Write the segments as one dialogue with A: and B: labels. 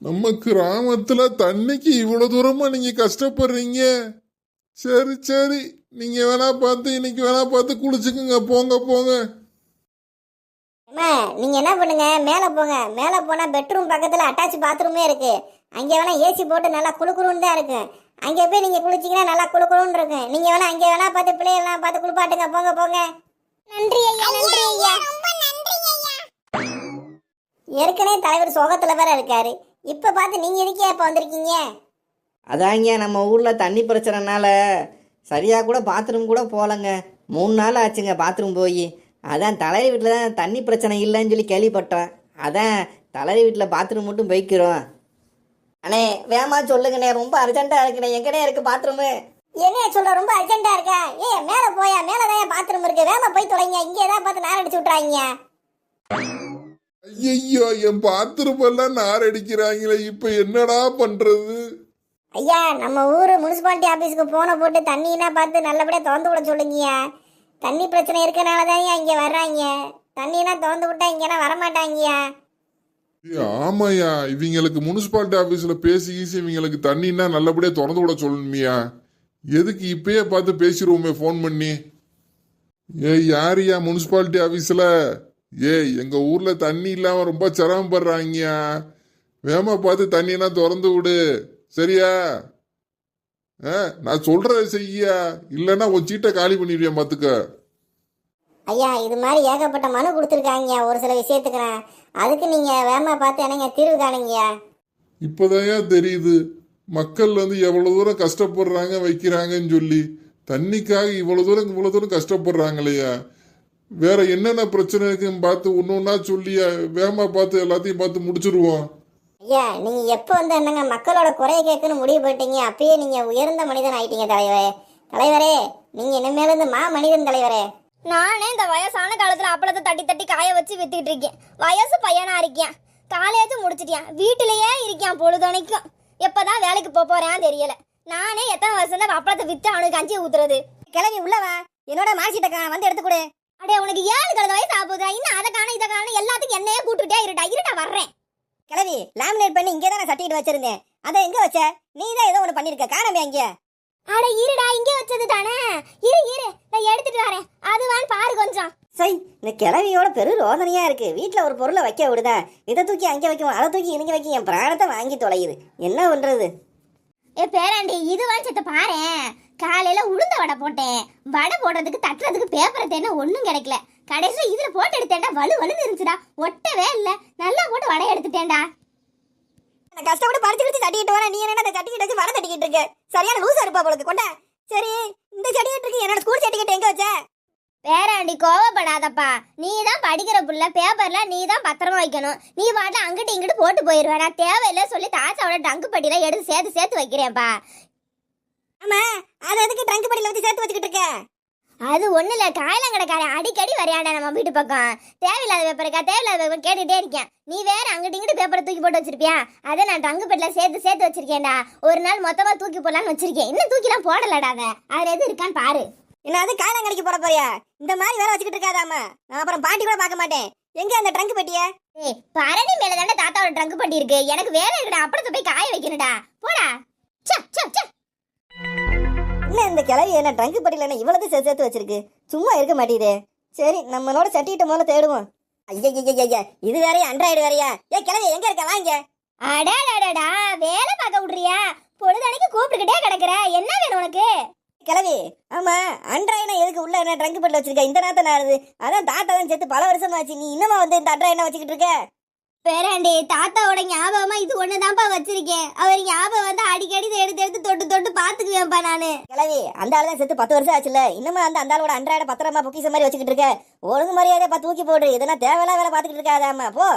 A: நம்ம கிராமத்துல தண்ணிக்கு இவ்வளவு தூரமா நீங்க கஷ்டப்படுறீங்க? சரி சரி. நீங்க வேணா பார்த்து இன்னைக்கு வேணா பார்த்து குளிச்சுக்குங்க. போங்க போங்க.
B: அம்மா நீங்க என்ன பண்ணுங்க? மேல போங்க. மேல போனா பெட்ரூம் பக்கத்துல அட்டாச் பாத்ரூமே இருக்கு. அங்க வேணா ஏசி போட்டு நல்லா குளுக்குளுன்னு தான் இருக்கு. அங்க போய் நீங்க குளிச்சீங்கன்னா நல்லா குளுக்குளுன்னு இருக்கும் நீங்க வேணா அங்க வேணா பார்த்து பிள்ளைகள்லாம் பார்த்து குளிப்பாட்டுங்க. போங்க போங்க. நன்றி ஐயா நன்றி ஐயா. ஏற்கனவே தலைவர் சோகத்துல வேற இருக்காரு. இப்ப பார்த்து நீங்க எதுக்கே இப்ப வந்திருக்கீங்க?
C: அதாங்க நம்ம ஊரில் தண்ணி பிரச்சனைனால சரியாக கூட பாத்ரூம் கூட போகலங்க. மூணு நாள் ஆச்சுங்க பாத்ரூம் போய். அதான் தலைவர் வீட்டில் தான் தண்ணி பிரச்சனை இல்லைன்னு சொல்லி கேள்விப்பட்டேன். அதான் தலைவர் வீட்டில் பாத்ரூம் மட்டும் போய்க்கிறோம். அண்ணே வேமா சொல்லுங்கண்ணே ரொம்ப அர்ஜென்ட்டாக இருக்குண்ணே. எங்கண்ணே இருக்குது பாத்ரூமு
B: என்ன சொல்ற ரொம்ப அர்ஜென்ட்டா இருக்கா? ஏ மேல போயா? மேலதான் பாத்ரூம் இருக்கு? வேகமா போய் தொலைங்க. இங்க ஏதாவது பார்த்து நேரம் அடிச்சு விட்டுறாங்க.
A: ஐயோ என் பாத்ரூம் எல்லாம் நார் அடிக்கிறாங்களே இப்ப என்னடா பண்றது?
B: ஐயா நம்ம ஊர் முனிசிபாலிட்டி ஆஃபீஸுக்கு போனை போட்டு தண்ணினா பார்த்து நல்லபடியாக திறந்து விட சொல்லுங்கய்யா. தண்ணி பிரச்சனை இருக்கனால தான் இங்கே வர்றாங்க. தண்ணினா திறந்து விட்டா இங்கேனா வரமாட்டாங்கய்யா.
A: ஏய், ஆமாய்யா. இவங்களுக்கு முனிசிபாலிட்டி ஆபீஸ்ல பேசி கீசி இவங்களுக்கு தண்ணின்னா நல்லபடியா திறந்து விட சொல்லணுமியா. எதுக்கு இப்பயே பார்த்து பேசிடுவோமே ஃபோன் பண்ணி. ஏய் யாருயா முனிசிபாலிட்டி ஆபீஸ்ல ஏய் எங்க ஊர்ல தண்ணி இல்லாம ரொம்ப சிரமப்படுறாங்கயா வேமா பார்த்து தண்ணினா திறந்து விடு. சரியா? ஆ, நான் சொல்றத செய்யா. இல்லைன்னா உன் சீட்டை காலி பண்ணிடுவேன் பார்த்துக்க.
B: ஐயா இது மாதிரி ஏகப்பட்ட மனு கொடுத்துருக்காங்கய்யா ஒரு சில விஷயத்துக்கு அதுக்கு நீங்கள் வேகமா பார்த்து என்னங்க தீர்வு காணுங்கய்யா?
A: இப்போதான் தெரியுது? மக்கள் வந்து எவ்வளவு தூரம் கஷ்டப்படுறாங்க வைக்கிறாங்கன்னு சொல்லி. தண்ணிக்காக இவ்வளவு தூரம் இவ்வளவு தூரம் கஷ்டப்படுறாங்களையா வேற என்னென்ன பிரச்சனை இருக்குன்னு பார்த்து ஒன்று ஒன்றா சொல்லி வேகமா பார்த்து எல்லாத்தையும் பார்த்து முடிச்சிருவோம்.
B: ஐயா நீங்கள் எப்போ வந்து என்னங்க மக்களோட குறைய கேட்கணும்னு முடிவு பண்ணிட்டீங்க? அப்பயே நீங்கள் உயர்ந்த மனிதன் ஆயிட்டீங்க தலைவரே. தலைவரே நீங்கள் இனிமேல் இருந்து மா மனிதன் தலைவரே?
D: நானே இந்த வயசான காலத்துல அப்பளத்தை தட்டி தட்டி காய வச்சு வித்துட்டு இருக்கேன். வயசு பையனா இருக்கேன். காலேஜ் முடிச்சிட்டேன். வீட்டிலேயே இருக்கேன் பொழுதுனைக்கும். எப்பதான் வேலைக்கு போக போறேன் தெரியல. நானே எத்தனை வருஷம் தான் அப்பளத்தை வித்து அவனுக்கு கஞ்சி ஊத்துறது?
B: கிளம்பி உள்ளவா? என்னோட மார்க்ஷீட்டை வந்து எடுத்து கொடு.
D: அடே உனக்கு ஏழு கழுத வயசு ஆகுதுடா இன்னும் அதை காண இதை காண எல்லாத்துக்கும் என்னையே கூட்டுட்டே இருடா. இருடா வர்றேன்.
B: கிளவி லேமினேட் பண்ணி இங்கே தான் சர்டிஃபிகேட் வச்சிருந்தேன். அதை எங்க வச்ச? நீ தான் ஏதோ ஒன்று பண்ணிருக்க. காணமே அங்கே.
D: அட இருடா. இங்கே வச்சது தானே. இரு இரு. நான் எடுத்துட்டு வரேன். அதுவான்னு பாரு கொஞ்சம்.
B: சை இந்த கிளவியோட பெரு ரோதனையா இருக்கு. வீட்டில் ஒரு பொருளை வைக்க விடுதா இதை தூக்கி அங்கே வைக்கும் அதை தூக்கி இங்கே வைக்கும் என் பிராணத்தை வாங்கி தொலையுது. என்ன பண்றது?
D: ஏ பேராண்டி இதுவான்னு செத்து பாரு காலையில உளுந்த வடை போட்டேன். வடை போடுறதுக்கு தட்டுறதுக்கு பேப்பரை தேன ஒன்றும் கிடைக்கல. கடைசியில் இதில் போட்டு எடுத்தேன்டா வலு வலுன்னு இருந்துச்சுடா. ஒட்டவே இல்லை. நல்லா போட்டு வடை எடுத்துட்டேன்டா.
B: நான் கஷ்டப்பட்டு பறிச்சு படிச்சு தட்டிக்கிட்டு வரேன் நீ என்ன சர்டிஃபிகேட் வச்சு வர தட்டிக்கிட்டு இருக்கு? சரியான லூசா இருப்பா போலுக்கு கொண்ட. சரி இந்த சர்டிஃபிகேட் இருக்கு என்னோட ஸ்கூல் சர்டிஃபிகேட் எங்க வச்சேன்
D: பேராண்டி கோவப்படாதப்பா. நீ தான் படிக்கிற புள்ள பேப்பர்ல நீ தான் பத்திரமா வைக்கணும். நீ பாட்டு அங்கிட்டு இங்கிட்டு போட்டு போயிருவேன். நான் தேவையில்லை சொல்லி தாத்தாவோட டங்கு பட்டியல எடுத்து சேர்த்து சேர்த்து வைக்கிறேன்ப்பா.
B: ஆமா அதை எதுக்கு ட்ரங்க் படியில வச்சு சேர்த்து வச்சுக்கிட்டு இருக்க?
D: அது ஒண்ணு இல்ல காயலங்கடைக்காரன் அடிக்கடி வரையாடா நம்ம வீட்டு பக்கம். தேவையில்லாத பேப்பர் இருக்கா? தேவையில்லாத பேப்பர் கேட்டுட்டே இருக்கேன். நீ வேற அங்கிட்டு இங்கிட்டு பேப்பரை தூக்கி போட்டு வச்சிருப்பியா? அதை நான் டங்கு பெட்டில சேர்த்து சேர்த்து வச்சிருக்கேன்டா. ஒரு நாள் மொத்தமா தூக்கி போடலான்னு வச்சிருக்கேன். இன்னும் தூக்கிலாம் போடலடா அதை. அதுல எது இருக்கான்னு பாரு.
B: என்ன அது காலங்கடைக்கு போட போறியா? இந்த மாதிரி வேலை வச்சுக்கிட்டு இருக்காதாமா. நான் அப்புறம் பாட்டி கூட பார்க்க மாட்டேன். எங்க அந்த ட்ரங்க் பெட்டிய?
D: ஏய் பரணி மேல தானே தாத்தாவோட ட்ரங்க் பட்டி இருக்கு. எனக்கு வேலை இருக்குடா. அப்படத்தை போய் காய வைக்கணும்டா. போடா. ச ச ச
B: என்ன இந்த கிளவி என்ன ட்ரங்க் பெட்டியில என்ன இவ்வளவு சேர்த்து சேர்த்து வச்சிருக்கு? சும்மா இருக்க மாட்டேங்குதே. சரி நம்மளோட சர்டிஃபிகேட் முதல்ல தேடுவோம். ஐயா இது வேறயா? அண்ட்ராய்டு வேறயா? ஏ கிளவி எங்க இருக்க? வாங்க.
D: அடாடாடா வேலை பார்க்க விடுறியா? பொழுதனைக்கு கூப்பிட்டுக்கிட்டே கிடக்குற. என்ன வேணும் உனக்கு?
B: கிளவி ஆமா அண்ட்ராய்டு எதுக்கு உள்ள என்ன ட்ரங்க் பெட்டில வச்சிருக்க? இந்த நேரத்தை நாடுது அதான் தாத்தா தான் சேர்த்து பல வருஷம் ஆச்சு நீ இன்னமா வந்து இந்த அண்ட்ராய்டு வச்சுக்கிட்டு இருக்க?
D: பேராண்டி தாத்தாவோட ஞாபகமா இது ஒண்ணுதான்ப்பா வச்சிருக்கேன். அவர் ஞாபகம் வந்து அடிக்கடி எடுத்து எடுத்து தொட்டு தொட்டு பாத்துக்குவேன்ப்பா நானு.
B: கிளவி அந்த ஆளு தான் செத்து பத்து வருஷம் ஆச்சுல இன்னுமா அந்த அந்த ஆளோட அன்றாட பத்திரமா பொக்கிச மாதிரி வச்சுக்கிட்டு இருக்க? ஒழுங்கு மரியாதை பார்த்து தூக்கி போடு. இதெல்லாம் தேவையில்லாத வேலை பார்த்துக்கிட்டு இருக்காதாம்மா. போ.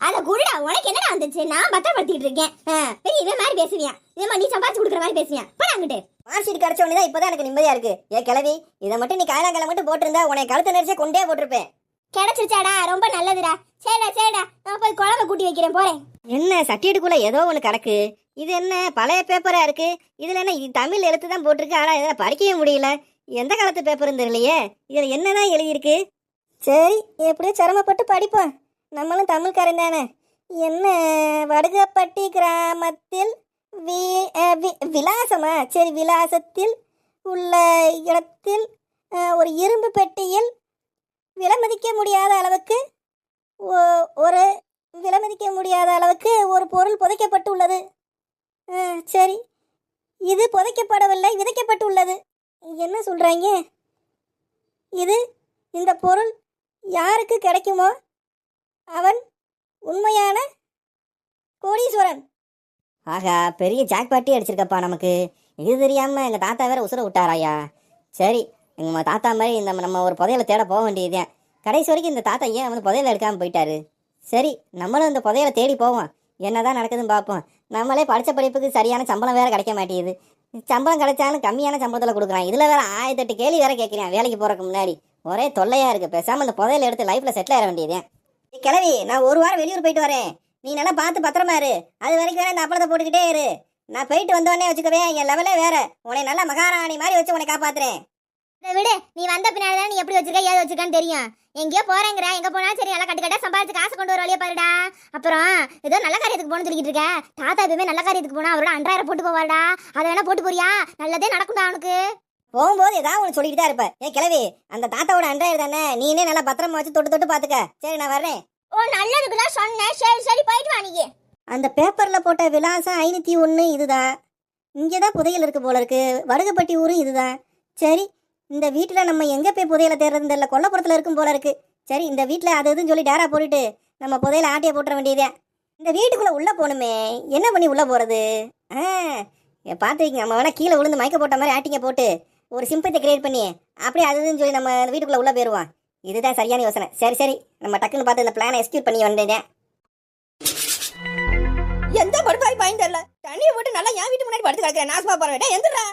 D: அத குடுடா உனக்கு என்னடா வந்துச்சு? நான் பத்திரப்படுத்திட்டு இருக்கேன். பெரிய இவன் மாதிரி பேசுவியான் இதே நீ சம்பாதிச்சு கொடுக்குற மாதிரி பேசுவியான் போடா அங்கிட்டு.
B: மார்க் ஷீட் கிடைச்ச உடனே தான் இப்பதான் எனக்கு நிம்மதியா இருக்கு. ஏ கிளவி இதை மட்டும் நீ காயலாங்கல மட்டும் போட்டிருந்தா உன்னை கழுத்து நெரிச்சே கொண்டே போட்டிருப்பேன்.
D: கிடைச்சிருச்சாடா ரொம்ப நல்லதுடா. சரிடா சரிடா நான் போய் குழம்பு கூட்டி வைக்கிறேன் போறேன்.
B: என்ன சர்டிஃபிகேட்டுக்குள்ள ஏதோ ஒன்று கிடக்கு. இது என்ன பழைய பேப்பரா இருக்கு? இதுல என்ன தமிழ் எழுத்து தான் போட்டிருக்கு. ஆனா இதில் படிக்கவே முடியல. எந்த காலத்து பேப்பர்னு தெரியலையே. இதுல என்னதான் எழுதியிருக்கு? சரி எப்படியோ சிரமப்பட்டு படிப்போம். நம்மளும் தமிழ்காரன் தானே. என்ன வடுகப்பட்டி கிராமத்தில் விலாசமா? சரி விலாசத்தில் உள்ள இடத்தில் ஒரு இரும்பு பெட்டியில் விலமதிக்க முடியாத அளவுக்கு ஒரு விலமதிக்க முடியாத அளவுக்கு ஒரு பொருள் புதைக்கப்பட்டுள்ளது. சரி. இது புதைக்கப்படவில்லை விதைக்கப்பட்டுள்ளது. என்ன சொல்கிறாங்க இது இந்த பொருள் யாருக்கு கிடைக்குமோ அவன் உண்மையான கோடீஸ்வரன்.
C: ஆகா பெரிய ஜாக்பாட்டி அடிச்சிருக்கப்பா நமக்கு. இது தெரியாம எங்க தாத்தா வேற உசுர விட்டாராயா. சரி எங்க தாத்தா மாதிரி இந்த நம்ம ஒரு புதையலை தேட போக வேண்டியதுதான் கடைசி வரைக்கும் இந்த தாத்தா ஏன் வந்து புதையில எடுக்காம போயிட்டாரு? சரி நம்மளும் இந்த புதையலை தேடி போவோம். என்னதான் நடக்குதுன்னு பார்ப்போம். நம்மளே படித்த படிப்புக்கு சரியான சம்பளம் வேற கிடைக்க மாட்டேங்குது. சம்பளம் கிடைச்சாலும் கம்மியான சம்பளத்தில் கொடுக்குறான். இதில் வேற ஆயிரத்தெட்டு கேள்வி வேற கேட்குறேன் வேலைக்கு போகிறதுக்கு முன்னாடி. ஒரே தொல்லையா இருக்குது பேசாமல் இந்த புதையில எடுத்து லைஃப்பில் செட்டில் ஆயிட வேண்டியதே. கிளவி நான் ஒரு வாரம் வெளியூர் போயிட்டு வரேன். நீ நல்லா பார்த்து பத்திரமா இரு. அது வரைக்கும் வேற இந்த அப்பளத்தை போட்டுக்கிட்டே இரு. நான் போயிட்டு வந்தோடனே வச்சுக்கவே என் லெவலே வேற. உன்னை நல்லா மகாராணி மாதிரி வச்சு உன்னை காப்பாத்துறேன்.
E: இதை விடு. நீ வந்த பின்னாடி தான் நீ எப்படி வச்சிருக்க ஏது வச்சிருக்கான்னு தெரியும். எங்கேயோ போறேங்கிற. எங்க போனா சரி நல்லா கட்டு கட்டா சம்பாதிச்சு காசு கொண்டு வர வழியா பாருடா. அப்புறம் ஏதோ நல்ல காரியத்துக்கு போகணும்னு சொல்லிட்டு இருக்க. தாத்தா எப்பவுமே நல்ல காரியத்துக்கு போனா அவரோட அன்றாயிரம் போட்டு போவாடா அதை வேணா போட்டு போறியா? நல்லதே நடக்கும்டா அவனுக்கு.
C: போகும்போது ஏதாவது ஒன்று சொல்லிட்டு தான் இருப்ப. ஏ கிளவி அந்த தாத்தாவோட அன்றாயிரம் தானே? நீனே நல்லா பத்திரமா வச்சு தொட்டு தொட்டு பார்த்துக்க சரி நான் வர்றேன்.
E: ஓ நல்லதுக்கு தான் சொன்னேன். சரி சரி போயிட்டு வா நீ
C: அந்த பேப்பரில் போட்ட விலாசம் ஐநூற்றி ஒன்று இதுதான். இங்கே தான் புதையல் இருக்கு போல இருக்கு. வடுகப்பட்டி ஊரும் இதுதான். சரி இந்த வீட்டில் நம்ம எங்கே போய் புதையலை தேடுறது தெரியல. கொல்லப்புறத்தில் இருக்கும் போல இருக்கு. சரி இந்த வீட்டில் அது இதுன்னு சொல்லி டேரா போட்டுட்டு நம்ம புதையில ஆட்டிய போட்டுற வேண்டியதே. இந்த வீட்டுக்குள்ளே உள்ளே போகணுமே என்ன பண்ணி உள்ளே போகிறது ஆ பார்த்துக்கிங்க நம்ம வேணால் கீழே விழுந்து மயக்க போட்ட மாதிரி ஆட்டிங்க போட்டு ஒரு சிம்பத்தை கிரியேட் பண்ணி அப்படியே அது இதுன்னு சொல்லி நம்ம வீட்டுக்குள்ளே உள்ளே போயிடுவான் இதுதான் சரியான யோசனை. சரி சரி. நம்ம டக்குன்னு பார்த்து இந்த பிளானை எக்ஸ்கியூட் பண்ணி வந்தேன்
F: எந்த படுப்பாய் பயன் தெரியல. தண்ணியை போட்டு நல்லா என் வீட்டு முன்னாடி படுத்து கிடக்கிறேன். நாசமா போறேன் எந்திரா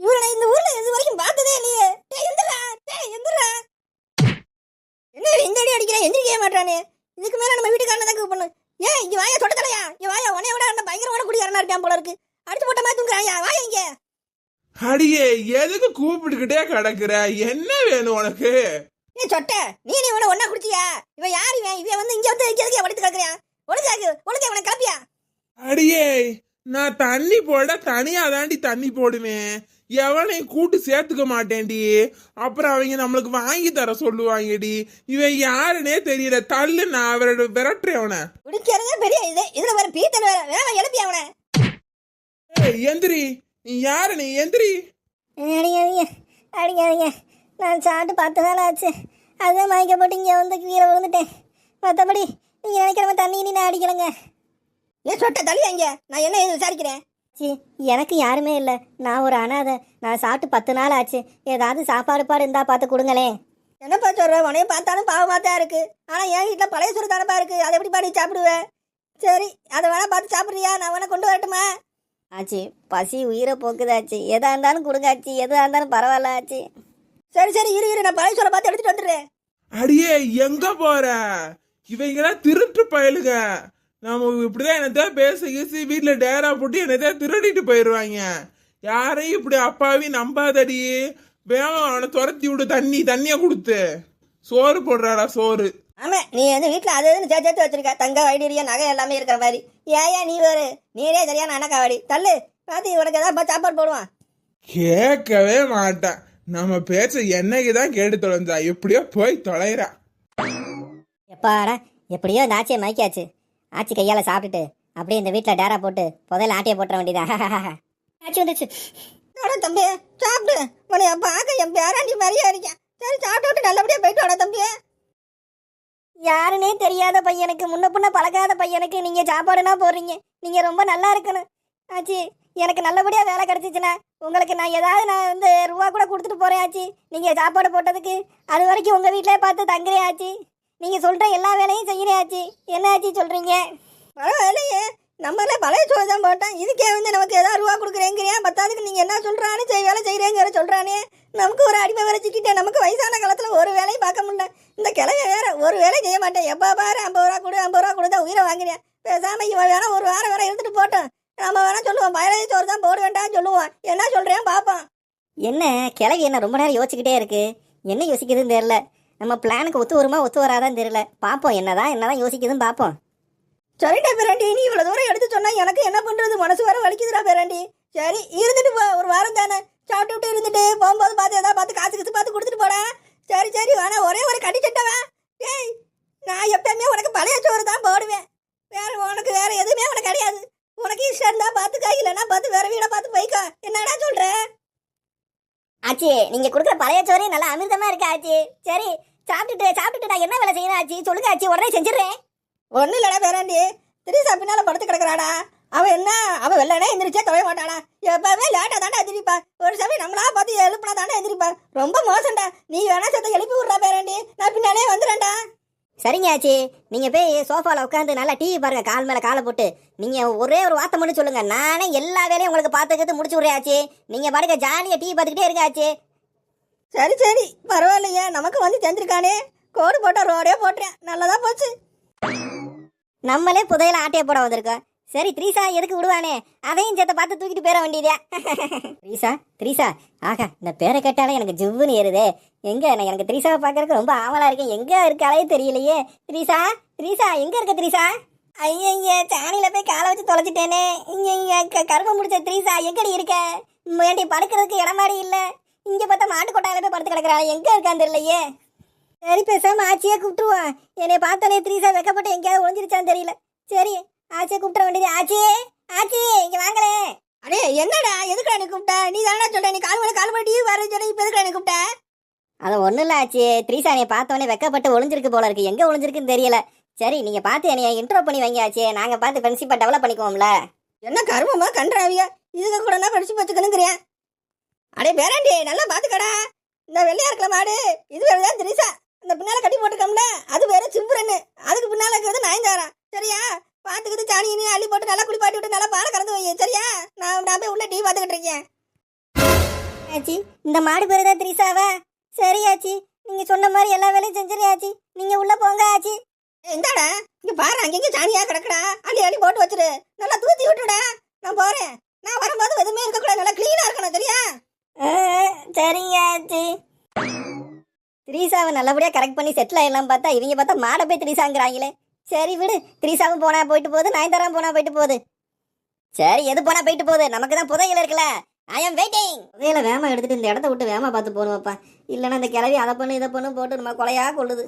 F: இவரை நான் இந்த ஊர்ல இது வரைக்கும் பார்த்ததே இல்லையே. டேய் எந்திரா டேய் எந்திரா என்ன இந்த அடி அடிக்கிறேன்? எந்திரிக்கவே மாட்டானே இதுக்கு மேல நம்ம வீட்டுக்காரன தான் கூப்பிடணும். ஏன் இங்க வாயா தொட்டக்கலையா இங்க வாயா உனைய விட பயங்கரமான குடிகாரனா இருக்கான் போல இருக்கு. அடிச்சு போட்ட மாதிரி தூங்குறாயா வாயா இங்க.
G: அடியே எதுக்கு கூப்பிட்டுக்கிட்டே கிடக்குற? என்ன வேணும் உனக்கு?
F: நீ சொட்ட. நீ நீ இவனை ஒன்னா குடிச்சியா? இவன் யார் இவன்? இவன் வந்து இங்க வந்து எதுக்கு படுத்து கிடக்குறான் ஒழுங்காக்கு ஒழுங்கா இவனை கிளப்பியா?
G: அடியே நான் தண்ணி போட தனியா தாண்டி தண்ணி போடுவேன் எவனையும் கூட்டு சேர்த்துக்க மாட்டேன்டி. அப்புறம் அவங்க நம்மளுக்கு வாங்கி தர சொல்லுவாங்கடி. இவன் யாருன்னே தெரியல. தள்ளு நான் அவரோட விரட்டுறேன் அவனை.
F: குடிக்கிறதே பெரிய இது? இதுல வேற பீத்தல் வேற. வேணா எழுப்பி அவனை.
G: எந்திரி. நீ யாரு? நீ எந்திரி.
B: அடிக்காதீங்க அடிக்காதீங்க. நான் சாப்பிட்டு பத்து நாள் ஆச்சு. அதுதான் மயக்க போட்டு இங்கே வந்து கீழே விழுந்துட்டேன். மற்றபடி நீங்கள் நினைக்கிற மாதிரி தண்ணி கிண்ணி நான் அடிக்கலைங்க.
F: ஏன் சொட்ட தள்ளியா இங்க நான் என்ன விசாரிக்கிறேன்?
B: சி எனக்கு யாருமே இல்லை. நான் ஒரு அனாதை. நான் சாப்பிட்டு பத்து நாள் ஆச்சு. ஏதாவது சாப்பாடு பாடு இருந்தா பார்த்து கொடுங்களேன்
F: என்னப்பா சொல்ற? உனைய பார்த்தாலும் பாவமா தான் இருக்கு. ஆனா என் வீட்டுல பழைய சுறு தானப்பா இருக்கு. அதை எப்படி நீ சாப்பிடுவ? சரி அதை வேணா பார்த்து சாப்பிடுறியா? நான் வேணா கொண்டு வரட்டுமா?
B: ஆச்சு பசி உயிரை போக்குதாச்சு எதா இருந்தாலும் கொடுங்காச்சு எதா இருந்தாலும் பரவாயில்ல ஆச்சு.
F: சரி சரி இரு இரு. நான் பழைய சொல்ல பார்த்து எடுத்துட்டு வந்துடுறேன்
G: அடியே எங்க போற? இவங்கெல்லாம் திருட்டு பயலுங்க நம்ம இப்படிதான் என்னதான் பேச கீசி வீட்டுல டேரா போட்டு என்னதான் திருடிட்டு போயிடுவாங்க யாரையும் இப்படி அப்பாவி நம்பாதடி. வேகம் அவனை துரத்தி விடு. தண்ணி தண்ணியை கொடுத்து. சோறு போடுறாடா சோறு.
F: ஆமா நீ வந்து வீட்டுல அது இதுன்னு சேர்த்து வச்சிருக்க. தங்க வைடீரியா நகை எல்லாமே இருக்கிற மாதிரி. ஏயா நீ வேறு. நீரே சரியான அணக்காவாடி தள்ளு. பார்த்து உனக்கு ஏதாவது சாப்பாடு போடுவான்.
G: கேட்கவே மாட்டேன். நம்ம பேச்ச என்னைக்கு தான் கேட்டு தொலைஞ்சா? எப்படியோ போய் தொலைறா.
B: எப்பாடா எப்படியோ இந்த ஆச்சியை மயக்காச்சு ஆச்சி கையால் சாப்பிட்டுட்டு அப்படியே இந்த வீட்டில் டேரா போட்டு புதையல ஆட்டியை போட்டுற வேண்டியதா? ஆச்சி வந்துச்சு.
F: தம்பி சாப்பிடு. உனைய பார்க்க என் பேராண்டி மாதிரியே இருக்கேன். சரி சாப்பிட்டு விட்டு நல்லபடியா போயிட்டு வாடா தம்பி
B: யாருன்னே தெரியாத பையனுக்கு முன்ன பின்ன பழகாத பையனுக்கு நீங்கள் சாப்பாடுனா போடுறீங்க. நீங்கள் ரொம்ப நல்லா இருக்கணும். ஆச்சி எனக்கு நல்லபடியாக வேலை கிடைச்சிச்சுன்னா உங்களுக்கு நான் ஏதாவது நான் வந்து ரூபா கூட கொடுத்துட்டு போகிறேன் ஆச்சி. நீங்கள் சாப்பாடு போட்டதுக்கு அது வரைக்கும் உங்கள் வீட்டிலே பார்த்து தங்குறேன் ஆச்சி. நீங்கள் சொல்கிற எல்லா வேலையும் செய்கிறேன் ஆச்சி. என்ன ஆச்சி சொல்கிறீங்க
F: வேலையே நம்மளே பழைய சோறு தான் போட்டோம் இதுக்கே வந்து நமக்கு ஏதாவது ரூபா கொடுக்குறேங்கிறியா? பத்தாதுக்கு நீங்கள் என்ன சொல்றானு? செய் வேலை செய்கிறேங்கிற சொல்கிறானே நமக்கு ஒரு அடிமை வேலை சிக்கிட்டேன் நமக்கு வயசான காலத்தில் ஒரு வேலையும் பார்க்க முடியல. இந்த கிழமை வேற ஒரு வேலையும் செய்ய மாட்டேன். எப்போ பாரு ஐம்பது ரூபா கொடு ஐம்பது ரூபா கொடுத்தா உயிரை வாங்கினேன் பேசாமல் இவன் வேணா ஒரு வாரம் வேற இருந்துட்டு போட்டோம். நம்ம வேணா சொல்லுவோம் பழைய சோறு தான் போட வேண்டாம் சொல்லுவோம். என்ன சொல்கிறேன் பார்ப்போம்.
B: என்ன கிழவி என்ன ரொம்ப நேரம் யோசிச்சுக்கிட்டே இருக்கு? என்ன யோசிக்குதுன்னு தெரில நம்ம பிளானுக்கு ஒத்து வருமா ஒத்து வராதான்னு தெரியல. பார்ப்போம் என்னதான் என்னதான் யோசிக்குதுன்னு பார்ப்போம்.
F: சரிடா பேராண்டி நீ இவ்வளோ தூரம் எடுத்து சொன்னால் எனக்கு என்ன பண்ணுறது மனசு வர வலிக்குதுடா பேராண்டி. சரி இருந்துட்டு போ ஒரு வாரம் தானே. சாப்பிட்டு விட்டு இருந்துட்டு போகும்போது பார்த்து எதாவது பார்த்து காசு கிசு பார்த்து கொடுத்துட்டு போடா. சரி சரி வேணா ஒரே ஒரு கட்டி சட்டவா ஏய் நான் எப்பயுமே உனக்கு பழைய சோறு தான் போடுவேன். வேறு உனக்கு வேறு எதுவுமே உனக்கு கிடையாது. உனக்கு இஷ்டம் இருந்தால் பார்த்துக்கா இல்லைன்னா பார்த்து வேறு வீடை பார்த்து போய்க்கா. என்னடா சொல்கிறேன்
B: ஆச்சி நீங்கள் கொடுக்குற பழைய சோறு நல்லா அமிர்தமாக இருக்கு ஆச்சி? சரி சாப்பிட்டுட்டு சாப்பிட்டுட்டு நான் என்ன வேலை செய்யணும் ஆச்சி? சொல்லுங்க ஆச்சி உடனே செஞ்சிடுறேன்.
F: ஒன்றும் இல்லடா பேராண்டி. திரிசா பின்னால் படுத்து கிடக்குறாடா. அவன் என்ன? அவன் வெள்ளனே எந்திரிச்சே தொலை மாட்டானா எப்பவுமே லேட்டாக தாண்டா எந்திரிப்பா. ஒரு சமயம் நம்மளா பார்த்து எழுப்பினா தாண்டா எந்திரிப்பா. ரொம்ப மோசம்டா. நீ வேணா சேர்த்து எழுப்பி விட்றா பேராண்டி. நான் பின்னாலே வந்துடுறேன்டா
B: சரிங்க ஆச்சி. நீங்கள் போய் சோஃபாவில் உட்காந்து நல்லா டிவி பாருங்க. கால் மேலே காலை போட்டு. நீங்கள் ஒரே ஒரு வார்த்தை மட்டும் சொல்லுங்கள் நானே எல்லா வேலையும் உங்களுக்கு பார்த்துக்கிறது முடிச்சு விட்றேன் ஆச்சி. நீங்கள் பாருங்க ஜாலியாக டிவி பார்த்துக்கிட்டே இருங்க ஆச்சி.
F: சரி சரி. பரவாயில்லையே. நமக்கு வந்து தெரிஞ்சிருக்கானே கோடு போட்டால் ரோடே போட்டுறேன் நல்லதாக போச்சு.
B: நம்மளே புதையில ஆட்டைய போட வந்திருக்கோம். சரி த்ரீசா எதுக்கு விடுவானே? அதையும் சேர்த்த பார்த்து தூக்கிட்டு போயிட வேண்டியதா. த்ரீசா த்ரீசா ஆகா இந்த பேரை கேட்டாலே எனக்கு ஜிவ்வுன்னு ஏறுதே. எங்க எனக்கு த்ரீசாவை பார்க்கறதுக்கு ரொம்ப ஆவலா இருக்கேன் எங்க இருக்காலே தெரியலையே. த்ரீசா த்ரீசா எங்க இருக்க த்ரீசா? ஐயய்ய சாணியில போய் காலை வச்சு தொலைச்சிட்டேனே. ஐயய்ய கரும்பு முடிச்ச த்ரீசா எங்கடி இருக்க? வேண்டி படுக்கிறதுக்கு இடமாடி இல்லை. இங்க பார்த்தா மாட்டு கொட்டாயில போய் படுத்து கிடக்குறாள். எங்க இருக்கான்னு தெரியலையே. சரி பேசாம ஆச்சியே கூப்பிட்டுருவான் என்னை பார்த்தோன்னே த்ரீசா வெக்கப்பட்டு எங்கேயாவது ஒளிஞ்சிருச்சான்னு தெரியல. சரி ஆச்சியை கூப்பிட வேண்டியது ஆச்சி ஆச்சி இங்க வாங்களே.
F: அடே என்னடா எதுக்குடா நீ கூப்பிட்ட? நீ தானடா சொல்ற நீ கால் மேல கால் மேல டிவி வர சொன்ன இப்போ எதுக்குடா கூப்பிட்ட?
B: அது ஒன்றும் இல்லை ஆச்சி. த்ரீசா என்னை பார்த்தோன்னே வெக்கப்பட்டு ஒளிஞ்சிருக்கு போல இருக்கு. எங்கே ஒளிஞ்சிருக்குன்னு தெரியல. சரி நீங்கள் பார்த்து என்னைய இன்ட்ரோ பண்ணி வைங்க ஆச்சி. நாங்கள் பார்த்து ஃப்ரெண்ட்ஷிப்பை டெவலப் பண்ணிக்குவோம்ல.
F: என்ன கருமமா கன்றாவியா? இதுக்கு கூட நான் படிச்சு வச்சுக்கணுங்கிறேன் அடே பேராண்டி நல்லா பாத்துக்கடா. இந்த வெள்ளையா இருக்கல மாடு இது வேற தான் திரிசா. இந்த பின்னால கட்டி போட்டுக்கோம்ல. அது வேற சிம்புரன்னு அதுக்கு பின்னால இருக்கிறது நயன்தாரா சரியா? பார்த்துக்கிட்டு சாணி அள்ளி போட்டு நல்லா குளிப்பாட்டி விட்டு நல்லா பாலை கலந்து வை சரியா? நான் நான் போய் உள்ள டீ பார்த்துக்கிட்டு இருக்கேன்.
B: ஆச்சி இந்த மாடு பேர் தான் திரிசாவா சரி ஆச்சி. நீங்கள் சொன்ன மாதிரி எல்லா வேலையும் செஞ்சிருக்கேன் ஆச்சி. நீங்கள் உள்ளே போங்க ஆச்சி.
F: ஏய், இந்தாடா. இங்க பாரு அங்கங்க சாணியா கிடக்குடா. அள்ளி அள்ளி போட்டு வச்சிரு. நல்லா தூத்தி விட்டுடா. நான் போறேன். நான் வரும்போது எதுவுமே இருக்கக்கூடாது. நல்லா க்ளீனாக இருக்கணும் சரியா?
B: சரிங்க ஆச்சி. த்ரீசாவை நல்லபடியாக கரெக்ட் பண்ணி செட்டில் ஆகிடலாம் பார்த்தா இவங்க பார்த்தா மாடை போய் த்ரீசாங்கிறாங்களே. சரி விடு த்ரீசாவும் போனால் போயிட்டு போகுது நயன்தாராவும் போனால் போயிட்டு போகுது. சரி எது போனால் போயிட்டு போகுது? நமக்கு தான் புதையல் இருக்குல்ல. ஐ எம் வெயிட்டிங் வேலை வேமா எடுத்துகிட்டு இந்த இடத்த விட்டு வேமா பார்த்து போகணும்ப்பா. இல்லைன்னா இந்த கிளவி அதை பண்ணு இதை பண்ணு போட்டு நம்ம கொலையாக கொள்ளுது.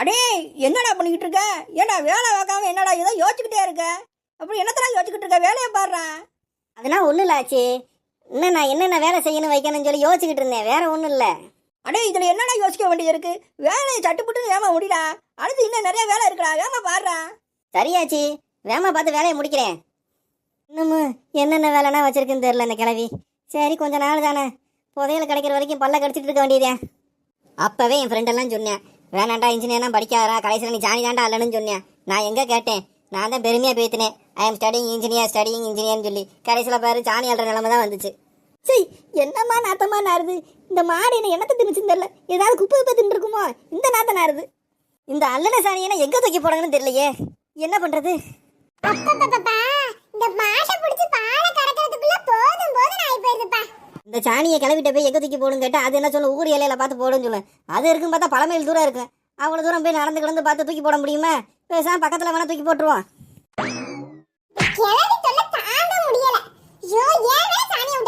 F: அடே என்னடா பண்ணிக்கிட்டு இருக்க? ஏடா வேலை பார்க்காம என்னடா ஏதோ யோசிச்சுக்கிட்டே இருக்க? அப்படி என்னத்தான் யோசிச்சுக்கிட்டு இருக்க? வேலையை பாடுறா
B: அதெல்லாம் ஒன்றும் இல்லை ஆச்சி. இன்னும் நான் என்னென்ன வேலை செய்யணும் வைக்கணும்னு சொல்லி யோசிச்சுக்கிட்டு இருந்தேன். வேற ஒன்றும் இல்லை.
F: அடே இதில் என்னடா யோசிக்க வேண்டியது இருக்கு? வேலையை சட்டுப்புட்டு வேமா முடிடா? அடுத்து இன்னும் நிறைய வேலை இருக்குடா. வேமா பாடுறா?
B: சரியாச்சி. வேமா பார்த்து வேலையை முடிக்கிறேன். இன்னமும் என்னென்ன வேலைனா வச்சிருக்குன்னு தெரில இந்த கிழவி. சரி கொஞ்ச நாள் தானே. புதையல் கிடைக்கிற வரைக்கும் பல்ல கடிச்சிட்டு இருக்க வேண்டியதே அப்போவே என் ஃப்ரெண்டெல்லாம் சொன்னேன். வேணாண்டா இன்ஜினியர்லாம் படிக்காதரா கடைசியில் நீ ஜானி தாண்டா அல்லன்னு சொன்னேன். நான் எங்கே கேட்டேன்? நான் தான் பெருமையாக பேத்தினேன். I am studying engineer studying இன்ஜினியர்னு சொல்லி. கடைசியில் பாரு ஜானி அல்ற நிலமை தான் வந்துச்சு. சரி என்னம்மா நாத்தம்மா நாருது? இந்த மாடு என்ன என்னத்தை திணிச்சுன்னு தெரியல. ஏதாவது குப்பை குப்பை தின்றுருக்குமோ இந்த நாத்த நாருது இந்த அல்லன சாணியனை எங்கே தூக்கி போடணும்னு தெரியலையே. என்ன
E: அப்பப்பப்பா இந்த மாட்டை பிடிச்சி பாலை கறக்கிறதுக்குள்ள போதும் போதும் ஆகி போயிருதுப்பா.
B: இந்த சாணியை கிளவிட்ட போய் எங்க தூக்கி போடுன்னு கேட்டா அது என்ன சொல்லு ஊர் இலையில பார்த்து போடுன்னு சொல்லு அது இருக்கும் பார்த்தா பல மைல் தூரம் இருக்கு. அவ்வளவு தூரம் போய் நடந்து கிடந்து பார்த்து தூக்கி போட முடியுமா? பேசாம பக்கத்துல வேணா தூக்கி போட்டுருவோம்.
E: கிளவி தாங்க முடியல. ஐயோ ஏன்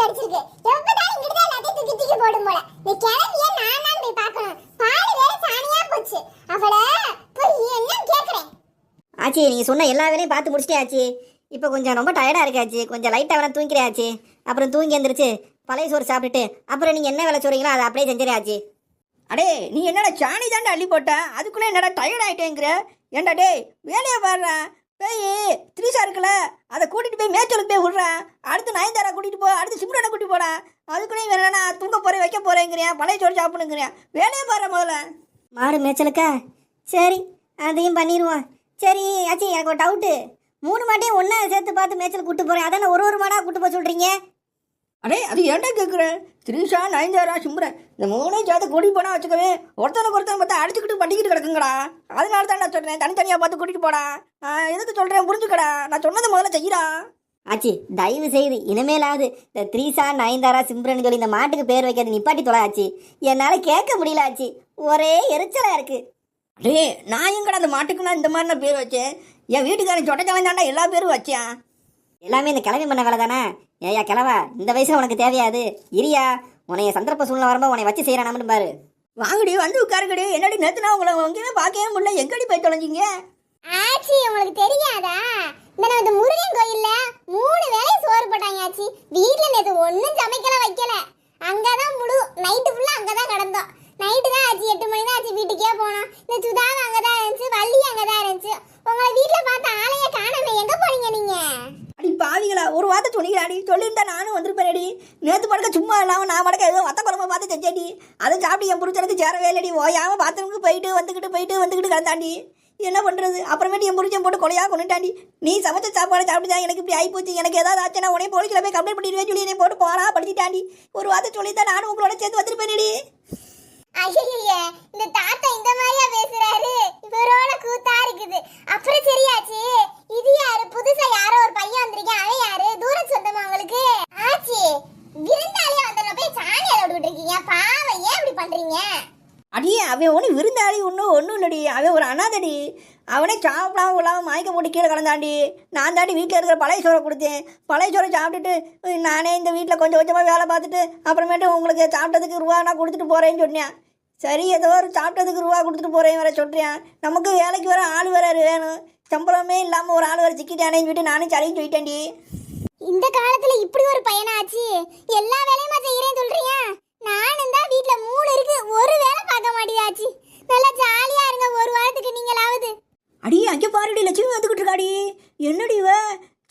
E: அடிச்சிருக்கு. எப்பதான் இங்கிட்டு தான் எல்லாத்தையும் தூக்கி தூக்கி போடும் போல. இந்த கிளவிய நான் தான் போய் பார்க்கணும். பால் வேற சாணியா போச்சு. அவளை போய் என்ன கேக்குறேன்.
B: ஆச்சி நீங்க சொன்ன எல்லா வேலையும் பார்த்து முடிச்சிட்டே ஆச்சி? இப்போ கொஞ்சம் ரொம்ப டயர்டா இருக்காச்சு கொஞ்சம் லைட்டா வேணா தூங்கிறேன் ஆச்சி. அப்புறம் தூங்கி எந்திரிச்சு பழைய சோறு சாப்பிட்டுட்டு அப்புறம் நீங்க என்ன வேலை சொல்றீங்களோ அதை அப்படியே செஞ்சிடே ஆச்சி.
F: அடே நீ என்னடா சாணி தாண்டா அள்ளி போட்ட? அதுக்குள்ள என்னடா டயர்ட் ஆயிட்டேங்கிற? ஏன்டா டேய் வேலையை பாடுறா? போய் த்ரீஷா இருக்குல்ல அதை கூட்டிட்டு போய் மேய்ச்சலுக்கு போய் விடுறேன் அடுத்து நயன்தாரா கூட்டிட்டு போ அடுத்து சிம்ரனை கூட்டிட்டு போடா. அதுக்குள்ளேயும் வேணா தூங்க போறேன் வைக்க போறேங்கிறேன் பழைய சோறு சாப்பிடுங்கிறேன் வேலையை பாரு முதல்ல.
B: மாடு மேய்ச்சலுக்கா? சரி அதையும் பண்ணிடுவோம். சரி ஆச்சு எனக்கு ஒரு டவுட்டு மூணு மாட்டையும் ஒன்றா சேர்த்து பார்த்து மேய்ச்சல் கூட்டு போகிறேன் அதான ஒரு ஒரு மாடாக கூட்டு போக சொல்கிறீங்க
F: அடே அது ஏன்டா கேட்குறேன் த்ரீஷா நயன்தாரா சிம்ரன் இந்த மூணே சேர்த்து கூட்டி போனால் வச்சுக்கவே ஒருத்தனுக்கு ஒருத்தன் பார்த்தா அடிச்சுக்கிட்டு பண்ணிக்கிட்டு கிடக்குங்கடா. அதனால தான் நான் சொல்கிறேன் தனித்தனியாக பார்த்து கூட்டிகிட்டு போடா. எதுக்கு சொல்கிறேன் புரிஞ்சுக்கடா. நான் சொன்னது முதல்ல செய்யடா.
B: ஆச்சி தயவு செய்து இனிமேலாவது இந்த த்ரீசா நயன்தாரா சிம்ரன் சொல்லி இந்த மாட்டுக்கு பேர் வைக்கிறது நிப்பாட்டி தொலை ஆச்சு. என்னால் கேட்க முடியல ஆச்சி. ஒரே எரிச்சலாக இருக்கு.
F: அடே நான் எங்கடா அந்த மாட்டுக்கு நான் இந்த மாதிரி நான் பேர் வச்சேன்? என் வீட்டுக்காரன் சொட்டச்சாலம் தாண்டா எல்லா பேரும் வச்சேன்.
C: எல்லாமே இந்த கிளவி பண்ண வேலை தானே? ஏயா கிளவா இந்த வயசுல உனக்கு தேவையாது இரியா உனைய சந்தர்ப்ப சூழ்நிலை வரும்போது உன்னை வச்சு செய்யறானு பாரு.
F: வாங்கடி வந்து உட்காருங்கடி. என்னடி நேத்து நான் உங்களை எங்கேயுமே பார்க்கவே முடியல. எங்கடி போய் தொலைஞ்சிங்க?
E: ஆச்சி உங்களுக்கு தெரியாதா? இந்த நம்ம இந்த முருகன் கோயில்ல மூணு வேளை சோறு போட்டாங்க ஆச்சி. வீட்ல நேத்து ஒண்ணும் சமைக்கல வைக்கல. அங்கதான் முழு நைட்டு ஃபுல்லா அங்கதான் கிடந்தோம். நைட்டு தான் ஆச்சு. எட்டு மணி தான் ஆச்சு வீட்டுக்கே போனோம். இந்த சுதாவை அங்கதான் இருந்துச்சு வள்ளி அங்கதான் இருந்துச்சு உங்களை வீட்ல பார்த்த ஆளையே காணாம எங்க போனீங்க நீங்க
F: அடி பாவிகளா ஒரு வார்த்தை சொன்னீங்களாடி சொல்லியிருந்தா நானும் வந்திருப்பேனடி நேற்று படக்க சும்மா இல்லாமல் நான் படக்க ஏதோ வத்த குழம்பு பார்த்து செஞ்சேடி அதை சாப்பிட்டு என் புரிச்சனுக்கு சேரவே இல்லடி. ஓயாமல் பாத்ரூமுக்கு போயிட்டு வந்துக்கிட்டு போயிட்டு வந்துக்கிட்டு கிடந்தாண்டி என்ன பண்ணுறது அப்புறமேட்டு என் புரிச்சன் போட்டு கொலையாக கொண்டுட்டாண்டி நீ சமைச்ச சாப்பாடு சாப்பிட்டு தான் எனக்கு இப்படி ஆகிப்போச்சு எனக்கு ஏதாவது ஆச்சுன்னா உடனே போலீஸில் போய் கம்ப்ளைண்ட் பண்ணிடுவேன் சொல்லி என்னை போட்டு போனா படிச்சுட்டாண்டி ஒரு வார்த்தை சொல்லி தான் நானும் உங்களோட சேர்ந்து வந்திருப்பேனடி.
E: ஐயையே இந்த இந்த மாதிரியா பேசுறாரு இவரோட கூத்தா இருக்குது அப்புறம் சரியாச்சு இது யாரு புதுசா யாரோ ஒரு பையன் வந்திருக்கேன் அவன் யாரு தூர சொந்தமா உங்களுக்கு ஆச்சி விருந்தாளியா வந்தவங்க போய் சாணி அதை விட்டுட்டு இருக்கீங்க பாவம் ஏன் இப்படி பண்றீங்க
F: அடியே அவன் ஒன்றும் விருந்தாளி ஒன்றும் ஒன்றும் இல்லடி அவன் ஒரு அனாதடி அவனே சாப்பிடாம இல்லாமல் மயக்க போட்டு கீழே கிடந்தாண்டி. நான் தாண்டி வீட்டில் இருக்கிற பழைய சோறை கொடுத்தேன். பழைய சோறை சாப்பிட்டுட்டு நானே இந்த வீட்டில் கொஞ்சம் கொஞ்சமாக வேலை பார்த்துட்டு அப்புறமேட்டு உங்களுக்கு சாப்பிட்டதுக்கு ரூபா நான் கொடுத்துட்டு போகிறேன்னு சொன்னேன். சரி ஏதோ ஒரு சாப்பிட்டதுக்கு ரூபா கொடுத்துட்டு போகிறேன் வேற சொல்கிறேன் நமக்கு வேலைக்கு வர ஆள் வேற வேணும். சம்பளமே இல்லாமல் ஒரு ஆள் வேற சிக்கிட்டானேன்னு சொல்லிட்டு நானும் சரின்னு சொல்லிட்டேன்டி.
E: இந்த காலத்தில் இப்படி ஒரு பையனாச்சு எல்லா வேலையுமா செய்யறேன்னு சொல்றியா நானும் தான் வீட்ல மூணு இருக்கு ஒரு வேலை பார்க்க மாட்டேதாச்சு நல்லா ஜாலியா இருங்க ஒரு வாரத்துக்கு நீங்களாவது
F: அடி அங்கே பாருடி லட்சுமி வந்துக்கிட்டு இருக்காடி என்னடி இவ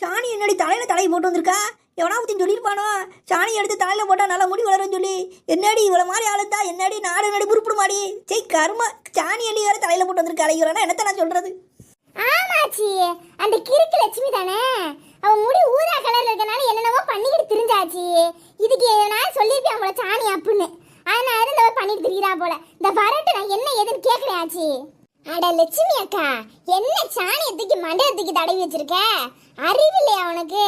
F: சாணி என்னடி தலையில் தலையை போட்டு வந்திருக்கா எவனா ஒருத்தன் சொல்லியிருப்பானோ சாணி எடுத்து தலையில் போட்டால் நல்லா முடி வளரும்னு சொல்லி என்னடி மாதிரி ஆளுந்தா என்னடி நாடு நடு புருப்பிடு மாடி. செய் கரும. சாணி அள்ளி வேற தலையில் போட்டு வந்திருக்க இவரனா என்னத்த நான் சொல்றது?
E: ஆமாச்சி. அந்த கிறுக்கு லட்சுமி தானே? அவன் முடி ஊதா கலர்ல இருக்கனால என்னென்னவோ பண்ணிக்கிட்டு திரிஞ்சாச்சு. இதுக்கு நான் சொல்லியிருப்பேன் போல சாணி அப்புன்னு. அதனால இந்த பண்ணிட்டு திரிகிறா போல. இந்த வரட்டு நான் என்ன ஏதுன்னு கேட்கிறேன் அட லட்சுமி அக்கா என்ன சாணியத்துக்கு மண்டலத்துக்கு தடவி வச்சிருக்க? அறிவு இல்லையா உனக்கு?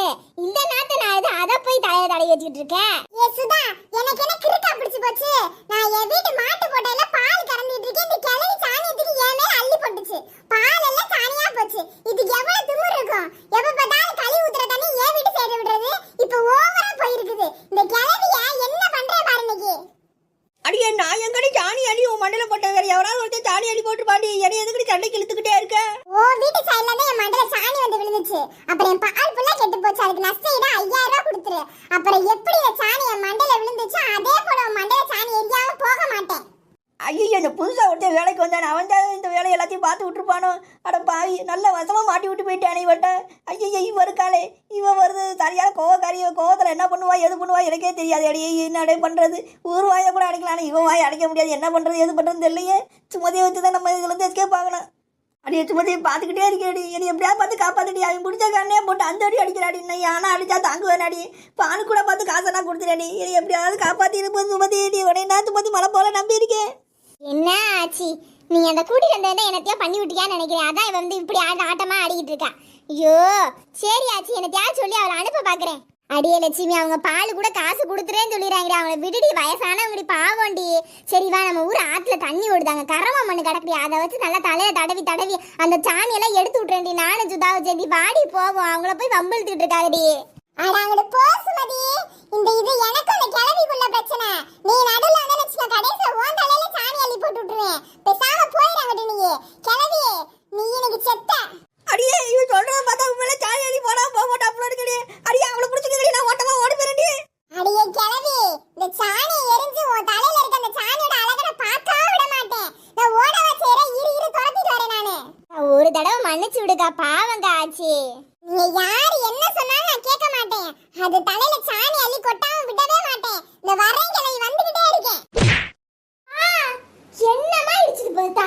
E: இந்த நாட்டை நான் எது அதை போய் தலைய தடவி வச்சுக்கிட்டு இருக்கேன் ஏ சுதா எனக்கு என்ன கிறுக்கா பிடிச்சு போச்சு? நான் என் வீட்டு மாட்டு கொட்டையில பால் கறந்துட்டு இருக்கேன். இந்த கிளவி சாணியத்துக்கு தூக்கி என் மேல அள்ளி போட்டுச்சு. பால் எல்லாம் சாணியா போச்சு. இதுக்கு எவ்வளவு திமிரு இருக்கும்? எப்ப பார்த்தாலும் கழுவி ஊத்துற தண்ணி ஏன் வீட்டு சைடு விடுறது. இப்ப ஓவரா போயிருக்குது. இந்த கிளவிய என்ன பண்றேன் பாரு இன்னைக்கு?
F: அடியே நான் எங்கடி சாணி அடி உன் மண்டல போட்டேன் வேற? எவனாவது ஒருத்தன் சாணி அடி போட்டு பாடி என்னை எதுக்கு சண்டைக்கு இழுத்துக்கிட்டே இருக்க?
E: ஓ வீட்டு சைடுல தான் என் மண்டல சாணி வந்து விழுந்துச்சு. அப்புறம் என் பால் புள்ள கெட்டு போச்சு. அதுக்கு நஷ்டம் ஈடா ஐயாயிரம் ரூபாய் கொடுத்துரு. அப்புறம் எப்படி இந்த சாணி என் மண்டல விழுந்துச்சு அதே போல மண்டல சாணி எரியாம போக மாட்டேன்.
F: ஐயோ இந்த புதுசாக ஒருத்தன் வேலைக்கு வந்தான் அவன் தான் இந்த வேலை எல்லாத்தையும் பார்த்து விட்டுருப்பானோ? அட பாவி நல்ல வசமாக மாட்டி விட்டு போயிட்டானே இவட்ட ஐயோ இவ இருக்காளே. இவ வருது சரியாக கோவக்காரிய கோவத்தில் என்ன பண்ணுவா எது பண்ணுவா எனக்கே தெரியாது. அடியே என்னடே பண்ணுறது ஊர் வாயை கூட அடைக்கலாம் இவன் வாயை அடைக்க முடியாது. என்ன பண்ணுறது எது பண்ணுறது தெரியலையே. சுமதியை வச்சு தான் நம்ம இதுலேருந்து எஸ்கேப் ஆகணும். அடியே சுமதியை பார்த்துக்கிட்டே இருக்கேடி என்னை எப்படியாவது பார்த்து காப்பாத்தடி. அவன் பிடிச்ச கண்ணே போட்டு அந்த அடி அடிக்கிறாடி. இன்னும் யானை அடிச்சா தாங்குவேனாடி. பானு கூட பார்த்து காசெல்லாம் கொடுத்துடாடி என்னை எப்படியாவது காப்பாற்றி இருப்போம் சுமதி. நீ உடனே நான் சுமதி மலை போல நம்பி இருக்கேன்
E: என்ன ஆச்சு? நீ அந்த கூட்டிட்டு வந்ததை என்னத்தையோ பண்ணி விட்டியான்னு நினைக்கிறேன். அதான் இவ வந்து இப்படி ஆட ஆட்டமா ஆடிக்கிட்டு இருக்கா. ஐயோ சரி ஆச்சி என்னத்தையா சொல்லி அவளை அனுப்ப பாக்குறேன்? அடியே லட்சுமி அவங்க பால் கூட காசு கொடுத்துறேன்னு சொல்லிடுறாங்கடி. அவங்கள விடுடி வயசானவங்கடி பாவம்டி. சரிவா நம்ம ஊர் ஆற்றுல தண்ணி ஓடுதாங்க. கரவம் மண்ணு கிடக்குடி. அதை வச்சு நல்லா தலையில தடவி தடவி அந்த சாணியெல்லாம் எடுத்து விட்டுறேன்டி. நானும் சுதாவை சேர்ந்து வாடி போவோம். அவங்கள போய் வம்பிழுத்துக்கிட்டு இருக்காங்கடி. அடாங்கட போ சுமதி இந்த இது எனக்கு அந்த கிளவிக்குள்ள பிரச்சனை. நீ நடுவுல வந்து வச்சுக்க கடைசில ஓன் தலையில சாணி அள்ளி போட்டு விட்டுருவேன். பேசாம போயிடாங்கடி நீ கிளவி நீ எனக்கு செத்த.
F: அடியே இவன் சொல்றத பார்த்தா உண்மையில சாணி அடி போனா போக மாட்டா அப்படி அடியே அவளை பிடிச்சிக்கடி நான் ஓட்டமா ஓடி போறேன்டி
E: அடியே கிளவி இந்த சாணி எரிஞ்சு உன் தலையில இருக்க அந்த சாணியோட அழகை நான் பார்க்காம விட மாட்டேன். நான் ஓட வச்சேர இரு இரு துரத்திட்டு வரேன் நானு. ஒரு தடவை மன்னிச்சு விடுக்கா பாவங்க ஆச்சி. யார் என்ன சொன்னாலும் நான் கேட்க மாட்டேன். அது தலையில சாணி அள்ளி கொட்டாம விடவே மாட்டேன். இந்த வரேன் கிளவி வந்துகிட்டே இருக்கேன் என்னமா இடிச்சிட்டு போகுதா?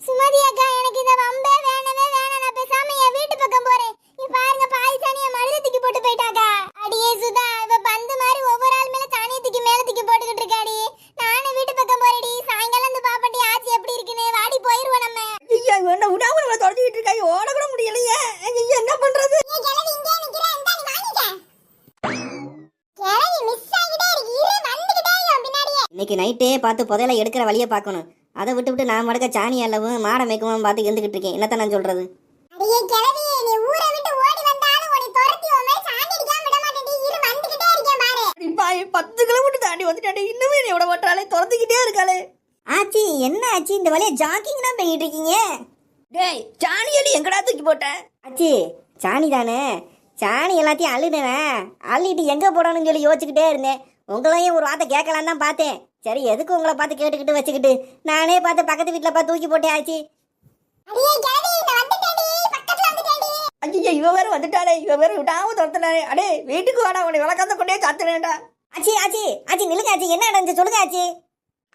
E: சுமதி அக்கா எனக்கு இந்த வம்பே வேணவே வேணாம். நான் பேசாம என் வீட்டு பக்கம் போறேன். நீ பாருங்க பாதி சாணியை மழுத தூக்கி போட்டு போயிட்டாக்கா. அடியே சுதா இவ பந்து மாதிரி ஒவ்வொரு ஆள் மேல சாணியை தூக்கி மேல தூக்கி போட்டுக்கிட்டு இருக்காடி நானும் வீட்டு பக்கம் போறேடி சாய் வந்து பாப்பட்டி ஆச்சி எப்படி இருக்குன்னு வாடி போயிருவோம் நம்ம
F: ஐயா இவன் என்ன விடாம நம்மளை தொடச்சிக்கிட்டு இருக்காங்க ஓட கூட முடியலையே என்ன பண்றது?
C: இன்னைக்கு நைட்டே பார்த்து புதையல எடுக்கிற வழியை பார்க்கணும். அதை விட்டு விட்டு நான் மடக்க சாணி அல்லவும் மாடை மேய்க்கவும் பார்த்து இருந்துகிட்டு இருக்கேன். என்னத்த நான் சொல்றது?
F: பத்து கிலோமீட்டர் தாண்டி வந்துட்டாடி இன்னுமே நீ விட மாட்டாளே. துரத்துக்கிட்டே இருக்காளே.
B: ஆச்சி என்ன ஆச்சி இந்த வழியா ஜாக்கிங் தான் போயிட்டு இருக்கீங்க?
F: டேய் சாணியலி எங்கடா தூக்கி போட்ட?
B: ஆச்சி சாணி தானே? சாணி எல்லாத்தையும் அள்ளிடுவேன் அள்ளிட்டு எங்கே போடணும்னு சொல்லி யோசிச்சுக்கிட்டே இருந்தேன். உங்களையும் ஒரு வார்த்தை கேட்கலான்னு தான் பார்த்தேன். சரி எதுக்கு உங்களை பார்த்து கேட்டுக்கிட்டு வச்சுக்கிட்டு? நானே பார்த்து பக்கத்து வீட்டில் பார்த்து தூக்கி போட்டேன் ஆச்சி.
F: ஐயா இவ வேற வந்துட்டாளே. இவ வேற விடாம துரத்துனாலே அடே வீட்டுக்கு வாடா உன்னை விளக்காந்த கொண்டே சாத்துறேன்டா
B: ஆச்சி ஆச்சி ஆச்சி நில்லுங்க ஆச்சி. என்ன நடந்துச்சு சொல்லுங்க ஆச்சி.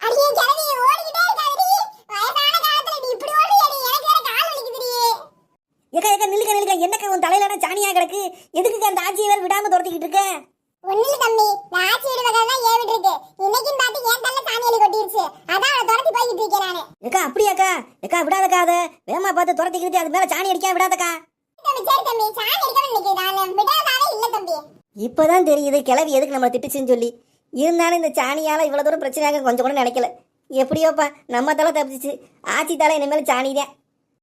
E: அடியே கிளவி ஓடிக்கிட்டே இருக்காதடி. வயசான காலத்துல நீ இப்படி ஓடுறியடி. எனக்கு வேற கால் வலிக்குதுடி.
B: ஏக்கா ஏக்கா நில்லுங்க நில்லுங்க என்னக்கா உன் தலையில சாணியா கிடக்கு? எதுக்கு அந்த ஆச்சியை வேற விடாம துரத்திக்கிட்டு இருக்க?
E: ஒண்ணுல தம்பி. நான் ஆட்சி வீடு பக்கம் தான் ஏன் விட்டு இருக்கு. இன்னைக்கும் பார்த்து ஏன் தள்ள சாணி அள்ளி கொட்டிருச்சு. அதான் அவளை துரத்தி போய்கிட்டு இருக்கேன் நானு.
B: ஏக்கா அப்படியாக்கா? ஏக்கா விடாதக்கா அதை. வேகமா பார்த்து துரத்திக்கிட்டு அது மேல சாணி அடிக்காம விடாதக்கா.
E: சரி தம்பி. சாணி அடிக்கணும் இன்னைக்கு நான். விடாதாவே இல்ல தம்பி.
B: இப்பதான் தெரியுது கிளவி எதுக்கு நம்மளை திட்டுச்சுன்னு சொல்லி. இருந்தாலும் இந்த சாணியால் இவ்வளோ தூரம் பிரச்சனையாக கொஞ்சம் கூட நினைக்கல. எப்படியோப்பா நம்ம தலை தப்பிச்சிச்சு. ஆச்சி தலை இனிமேல் சாணி தான்